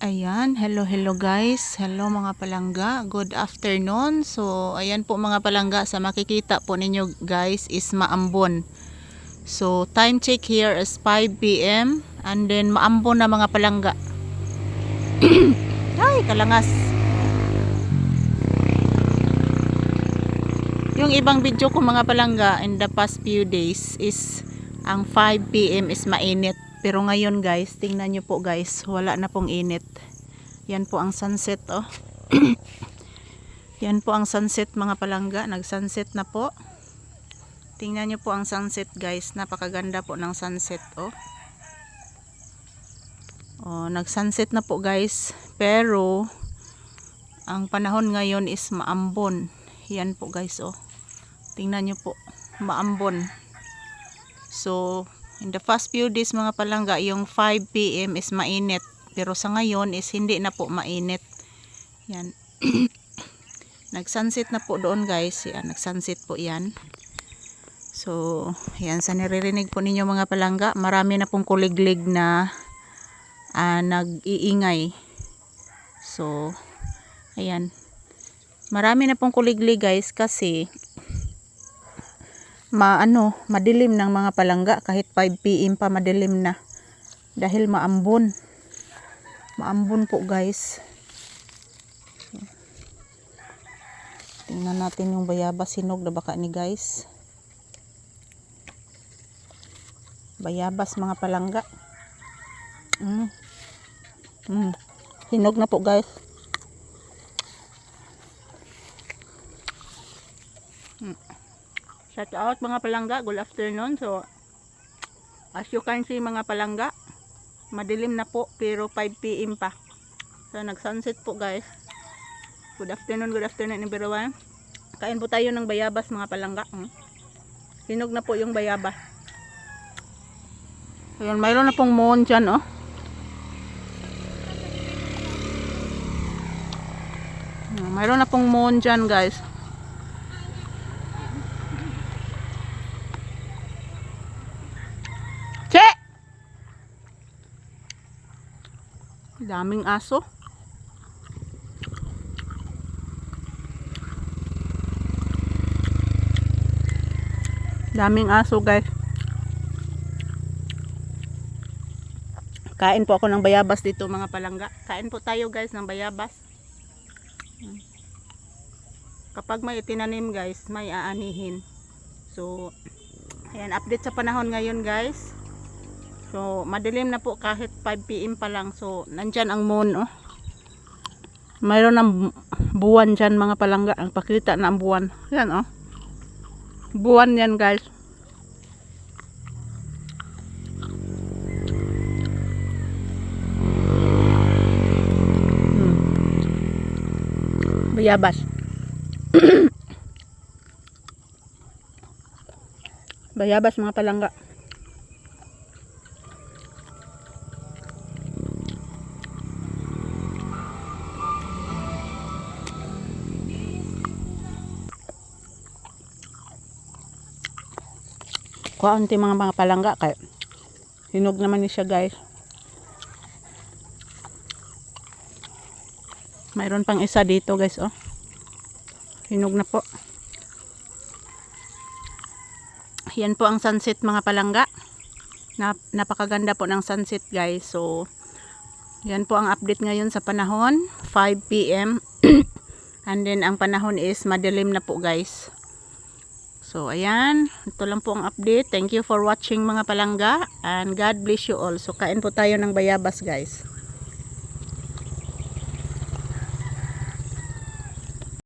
Ayan, hello hello guys. Hello mga palangga. Good afternoon. So, ayan po mga palangga sa makikita po ninyo guys is maambon. So, time check here is 5 p.m. and then maambon na mga palangga. Ay, kalangas. Yung ibang video ko mga palangga in the past few days is ang 5 p.m. is mainit. Pero ngayon guys, tingnan nyo po guys, wala na pong init. Yan po ang sunset oh. Yan po ang sunset mga palangga, nag-sunset na po. Tingnan nyo po ang sunset guys, napakaganda po ng sunset oh. Oh, nag-sunset na po guys, pero ang panahon ngayon is maambon. Yan po guys oh. Tingnan nyo po, maambon. So, in the first few days mga palangga, yung 5 p.m. is mainit. Pero sa ngayon is hindi na po mainit. Yan. Nag-sunset na po doon guys. Yan, nag-sunset po yan. So, yan sa niririnig po ninyo mga palangga, marami na pong kuliglig na ah, nag-iingay. So, ayan. Marami na pong kuliglig guys kasi maano, madilim ng mga palangga kahit 5 PM pa madilim na. Dahil maambon. Maambon po guys. Tingnan natin yung bayabas sinog na baka ni guys. Bayabas mga palangga. Mm. Mm. Hinog na po guys. Shout out mga palangga, good afternoon. So, as you can see mga palangga, madilim na po pero 5 p.m. pa. So, nag-sunset po guys. Good afternoon, good afternoon everyone. Kain po tayo ng bayabas mga palangga. Hmm? Hinog na po yung bayabas. Ayun, mayroon na pong moon dyan, oh. Mayroon na pong moon dyan, guys. Daming aso. Daming aso, guys. Kain po ako ng bayabas dito, mga palangga. Kain po tayo, guys, ng bayabas. Kapag may itinanim, guys, may aanihin. So, Ayan, update sa panahon ngayon guys. So, madilim na po kahit 5 p.m. pa lang. So, nandyan ang moon, oh. Mayroon ng buwan dyan mga palangga. Ang pakita na ang buwan. Yan, oh. Buwan yan guys. Hmm. Bayabas. Bayabas mga palangga. Kaunti mga mga palangga kay hinog naman ni siya guys. Mayroon pang isa dito guys oh. Hinog na po. Yan po ang sunset mga palangga. Nap napakaganda po ng sunset guys. So, yan po ang update ngayon sa panahon. 5 p.m. And then, ang panahon is madilim na po guys. So, ayan. Ito lang po ang update. Thank you for watching mga palangga. And God bless you all. So, kain po tayo ng bayabas guys.